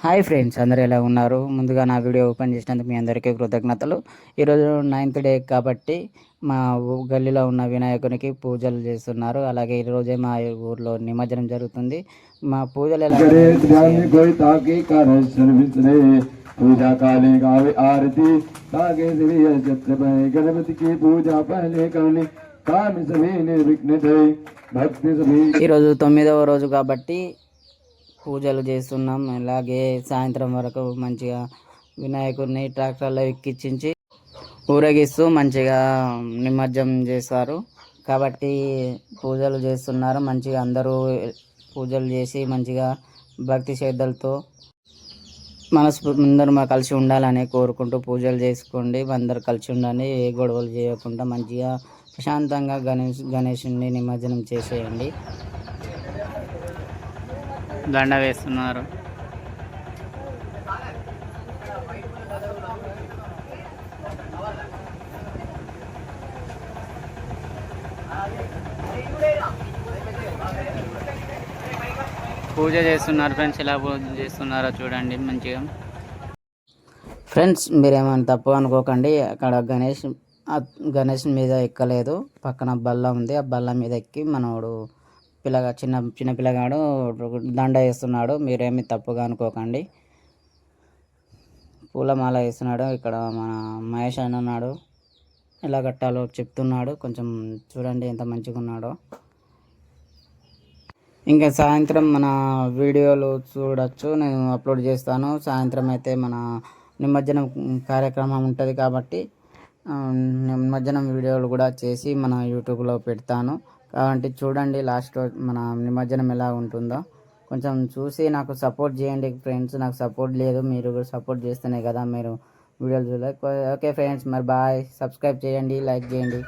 Hi friends అందరూ ఎలా ఉన్నారు ముందుగా నా వీడియో ఓపెన్ చేసినందుకు మీ అందరికీ కృతజ్ఞతలు ఈరోజు నైన్త్ డే కాబట్టి మా ఊ- గల్లీలో ఉన్న వినాయకునికి పూజలు చేస్తున్నారు అలాగే ఈరోజే మా ఊర్లో నిమజ్జనం జరుగుతుంది మా పూజలు ఎలా करे ध्यान कोई ताकि कर सर्विस रे पूजा काले गावे आरती ताके श्री छत्र गणपति की पूजा पहले करनी काम सभी निर्विघ्न थे भक्ति सभी ఈరోజు తొమ్మిదవ రోజు కాబట్టి పూజలు చేస్తున్నాం. అలాగే సాయంత్రం వరకు మంచిగా వినాయకుడిని ట్రాక్టర్లో ఎక్కించి ఊరేగిస్తూ మంచిగా నిమజ్జనం చేస్తారు కాబట్టి పూజలు చేస్తున్నారు. మంచిగా అందరూ పూజలు చేసి మంచిగా భక్తి శ్రద్ధలతో మనసు అందరూ మా కలిసి ఉండాలని కోరుకుంటూ పూజలు చేసుకోండి. అందరు కలిసి ఉండండి. ఏ గొడవలు చేయకుండా మంచిగా ప్రశాంతంగా గణేష్ గణేషుని నిమజ్జనం చేసేయండి. దండ వేస్తున్నారు. పూజ చేస్తున్నారు ఫ్రెండ్స్. ఎలా పూజ చేస్తున్నారో చూడండి మంచిగా. ఫ్రెండ్స్ మీరేమైనా తప్పు అనుకోకండి. అక్కడ గణేష్ గణేష్ మీద ఎక్కలేదు. పక్కన బల్ల ఉంది. ఆ బల్ల మీద ఎక్కి మనోడు పిల్లగా చిన్న చిన్న పిల్లగాడు దండ వేస్తున్నాడు. మీరేమి తప్పుగా అనుకోకండి. పూలమాల వేస్తున్నాడు. ఇక్కడ మన మహేష్ అని ఉన్నాడు. ఎలా కట్టాలో చెప్తున్నాడు. కొంచెం చూడండి ఎంత మంచిగా ఉన్నాడో ఇంకా సాయంత్రం మన వీడియోలు చూడొచ్చు. నేను అప్లోడ్ చేస్తాను. సాయంత్రం అయితే మన నిమజ్జనం కార్యక్రమం ఉంటుంది కాబట్టి నిమజ్జనం వీడియోలు కూడా చేసి మన యూట్యూబ్లో పెడతాను. కాబట్టి చూడండి లాస్ట్ మన నిమజ్జనం ఎలా ఉంటుందో. కొంచెం చూసి నాకు సపోర్ట్ చేయండి ఫ్రెండ్స్ నాకు సపోర్ట్ లేదు మీరు కూడా సపోర్ట్ చేస్తేనే కదా మీరు వీడియోలు చూడలేదు ఓకే ఫ్రెండ్స్ మరి బాయ్ సబ్స్క్రైబ్ చేయండి లైక్ చేయండి.